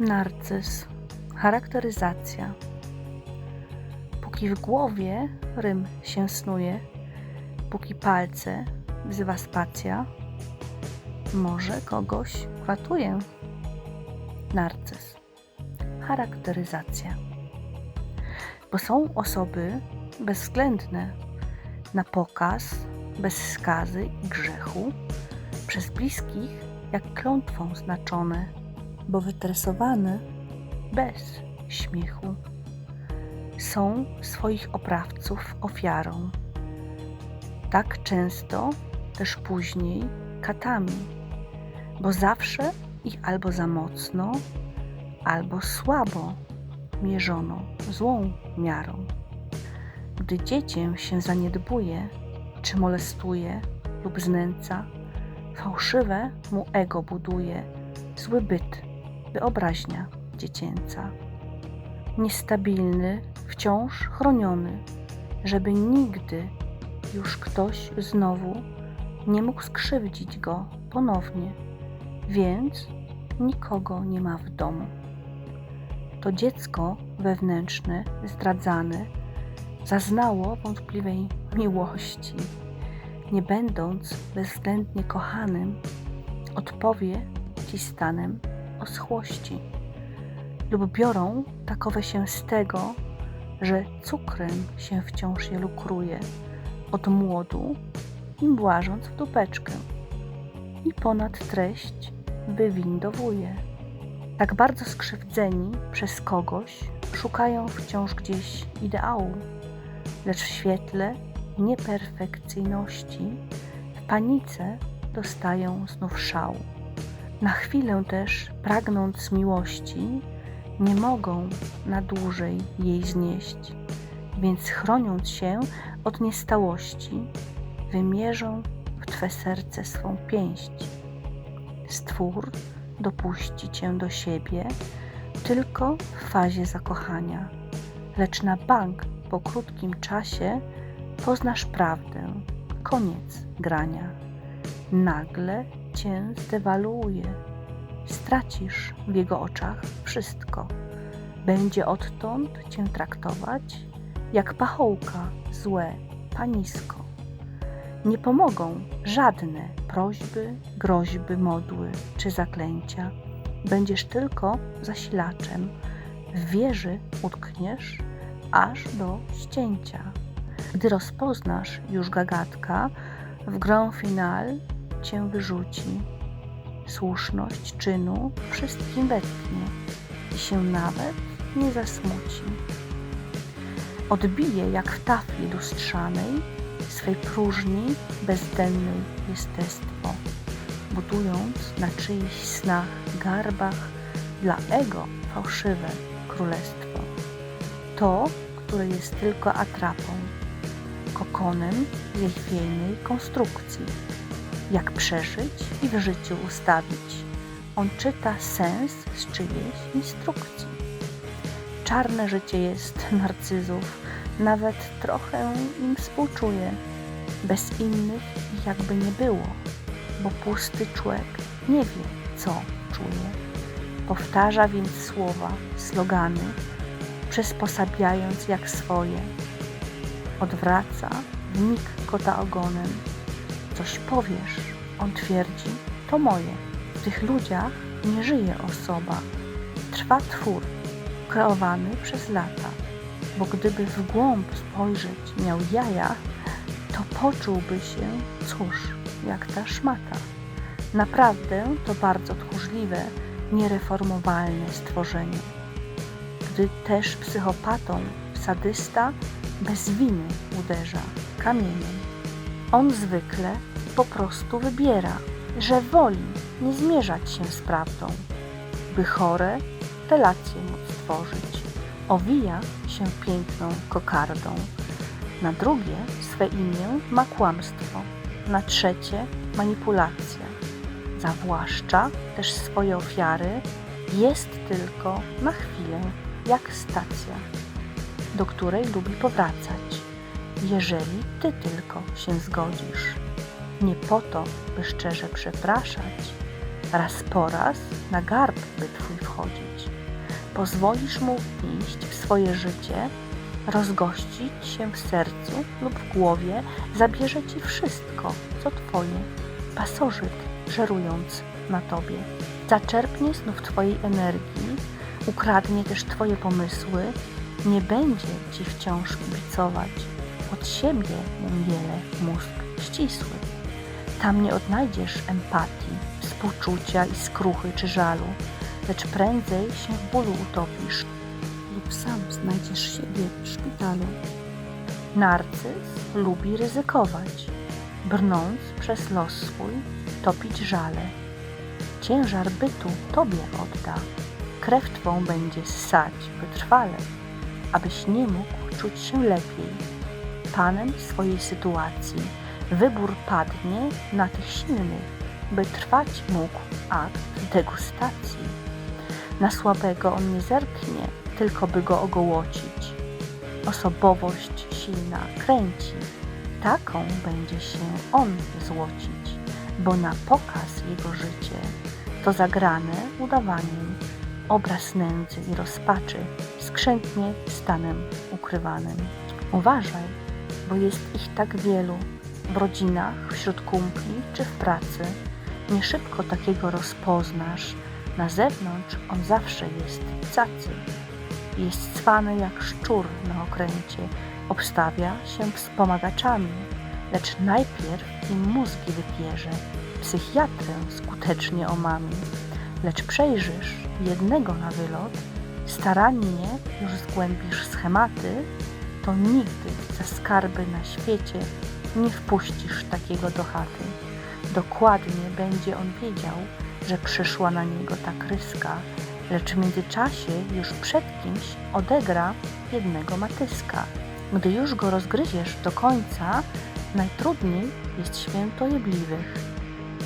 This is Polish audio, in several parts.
Narcyz. Charakteryzacja. Póki w głowie rym się snuje, póki palce wzywa spacja, może kogoś uratuje. Narcyz. Charakteryzacja. Bo są osoby bezwzględne, na pokaz, bez skazy i grzechu, przez bliskich jak klątwą znaczone, bo wytresowane bez śmiechu. Są swoich oprawców ofiarą. Tak często też później katami, bo zawsze ich albo za mocno, albo słabo mierzono złą miarą. Gdy dziecię się zaniedbuje, czy molestuje lub znęca, fałszywe mu ego buduje, zły byt, wyobraźnia dziecięca. Niestabilny, wciąż chroniony, żeby nigdy już ktoś znowu nie mógł skrzywdzić go ponownie, więc nikogo nie ma w domu. To dziecko wewnętrzne, zdradzane, zaznało wątpliwej miłości, nie będąc bezwzględnie kochanym, odpowie ci stanem oschłości. Lub biorą takowe się z tego, że cukrem się wciąż je lukruje, od młodu im błażąc w dupeczkę i ponad treść wywindowuje. Tak bardzo skrzywdzeni przez kogoś szukają wciąż gdzieś ideału, lecz w świetle nieperfekcyjności w panice dostają znów szału. Na chwilę też, pragnąc miłości, nie mogą na dłużej jej znieść, więc chroniąc się od niestałości, wymierzą w Twe serce swą pięść. Stwór dopuści Cię do siebie tylko w fazie zakochania, lecz na bank po krótkim czasie poznasz prawdę, koniec grania. Nagle Cię zdewaluuje, stracisz w jego oczach wszystko. Będzie odtąd Cię traktować jak pachołka złe, panisko. Nie pomogą żadne prośby, groźby, modły czy zaklęcia. Będziesz tylko zasilaczem. W wieży utkniesz aż do ścięcia. Gdy rozpoznasz już gagatka, w grand final cię wyrzuci. Słuszność czynu wszystkim wetknie i się nawet nie zasmuci. Odbije jak w tafli lustrzanej swej próżni bezdennej jestestwo, budując na czyichś snach, garbach dla ego fałszywe królestwo. To, które jest tylko atrapą, kokonem jej chwiejnej konstrukcji. Jak przeżyć i w życiu ustawić. On czyta sens z czyjejś instrukcji. Czarne życie jest narcyzów, nawet trochę im współczuje. Bez innych jakby nie było, bo pusty człowiek nie wie, co czuje. Powtarza więc słowa, slogany, przysposabiając jak swoje. Odwraca w mig kota ogonem. Coś powiesz, on twierdzi, to moje. W tych ludziach nie żyje osoba. Trwa twór, kreowany przez lata. Bo gdyby w głąb spojrzeć miał jaja, to poczułby się, cóż, jak ta szmata. Naprawdę to bardzo tchórzliwe, niereformowalne stworzenie. Gdy też psychopatą sadysta bez winy uderza kamieniem. On zwykle po prostu wybiera, że woli nie zmierzać się z prawdą, by chore relacje móc stworzyć. Owija się piękną kokardą. Na drugie swe imię ma kłamstwo, na trzecie manipulacja. Zawłaszcza też swoje ofiary, jest tylko na chwilę jak stacja, do której lubi powracać, jeżeli ty tylko się zgodzisz. Nie po to, by szczerze przepraszać, raz po raz na garb by twój wchodzić pozwolisz mu wnieść w swoje życie, rozgościć się w sercu lub w głowie, zabierze ci wszystko, co twoje, pasożyt żerując na tobie. Zaczerpnie znów twojej energii, ukradnie też twoje pomysły, nie będzie ci wciąż kibicować. Od siebie wiele mózg ścisły. Tam nie odnajdziesz empatii, współczucia i skruchy czy żalu, lecz prędzej się w bólu utopisz lub sam znajdziesz siebie w szpitalu. Narcyz lubi ryzykować, brnąc przez los swój, topić żale. Ciężar bytu Tobie odda, krew Twą będzie ssać wytrwale, abyś nie mógł czuć się lepiej. Panem swojej sytuacji wybór padnie na tych silnych, by trwać mógł akt degustacji. Na słabego on nie zerknie, tylko by go ogołocić. Osobowość silna kręci, taką będzie się on złocić, bo na pokaz jego życie to zagrane udawaniem, obraz nędzy i rozpaczy, skrzętnie stanem ukrywanym. Uważaj, bo jest ich tak wielu, w rodzinach, wśród kumpli czy w pracy. Nie szybko takiego rozpoznasz, na zewnątrz on zawsze jest cacy. Jest cwany jak szczur na okręcie, obstawia się wspomagaczami, lecz najpierw im mózgi wypierze, psychiatrę skutecznie omami. Lecz przejrzysz jednego na wylot, starannie już zgłębisz schematy, to nigdy za skarby na świecie nie wpuścisz takiego do chaty. Dokładnie będzie on wiedział, że przyszła na niego ta kryska, lecz w międzyczasie już przed kimś odegra jednego matyska. Gdy już go rozgryziesz do końca, najtrudniej jest świętojebliwych.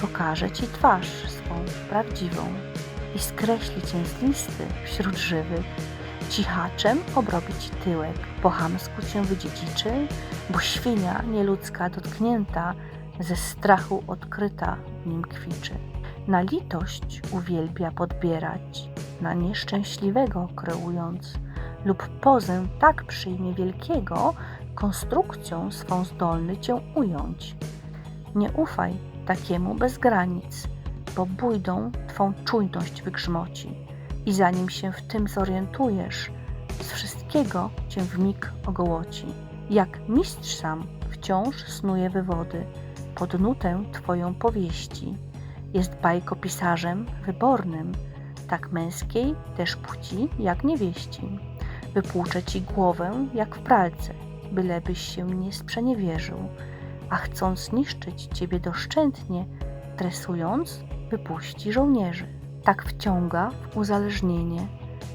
Pokaże ci twarz swą prawdziwą i skreśli cię z listy wśród żywych. Cichaczem obrobić tyłek, po chamsku cię wydziedziczy, bo świnia nieludzka dotknięta, ze strachu odkryta w nim kwiczy. Na litość uwielbia podbierać, na nieszczęśliwego kreując, lub pozę tak przyjmie wielkiego, konstrukcją swą zdolny cię ująć. Nie ufaj takiemu bez granic, bo bójdą twą czujność wygrzmoci i zanim się w tym zorientujesz, z wszystkiego cię w mig ogołoci. Jak mistrz sam wciąż snuje wywody pod nutę twoją powieści. Jest bajkopisarzem wybornym, tak męskiej też płci jak niewieści. Wypłucze ci głowę jak w pralce, bylebyś się nie sprzeniewierzył, a chcąc niszczyć ciebie doszczętnie, tresując, wypuści żołnierzy. Tak wciąga w uzależnienie,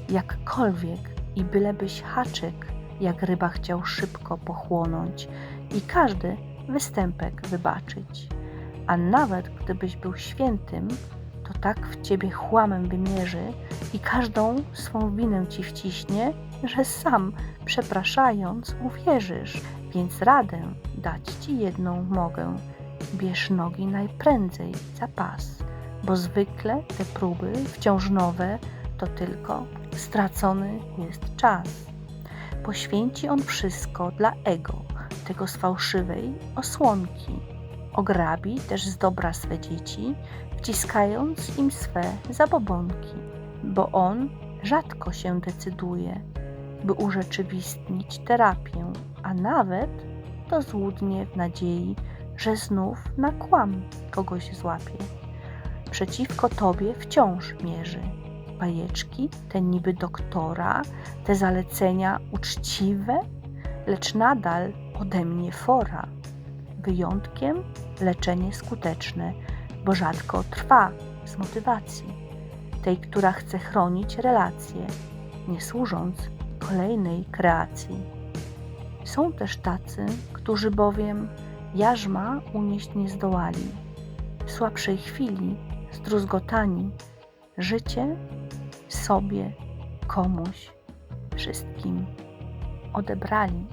jakkolwiek i bylebyś haczyk, jak ryba chciał szybko pochłonąć i każdy występek wybaczyć. A nawet gdybyś był świętym, to tak w ciebie chłamem wymierzy i każdą swą winę ci wciśnie, że sam, przepraszając, uwierzysz. Więc radę dać ci jedną mogę. Bierz nogi najprędzej za pas, bo zwykle te próby wciąż nowe to tylko stracony jest czas. Poświęci on wszystko dla ego, tego z fałszywej osłonki. Ograbi też z dobra swe dzieci, wciskając im swe zabobonki, bo on rzadko się decyduje, by urzeczywistnić terapię, a nawet to złudnie w nadziei, że znów na kłam kogoś złapie. Przeciwko tobie wciąż mierzy bajeczki, te niby doktora, te zalecenia uczciwe, lecz nadal ode mnie fora. Wyjątkiem leczenie skuteczne, bo rzadko trwa z motywacji, tej, która chce chronić relacje, nie służąc kolejnej kreacji. Są też tacy, którzy bowiem jarzma unieść nie zdołali. W słabszej chwili, zdruzgotani, życie sobie, komuś, wszystkim odebrali.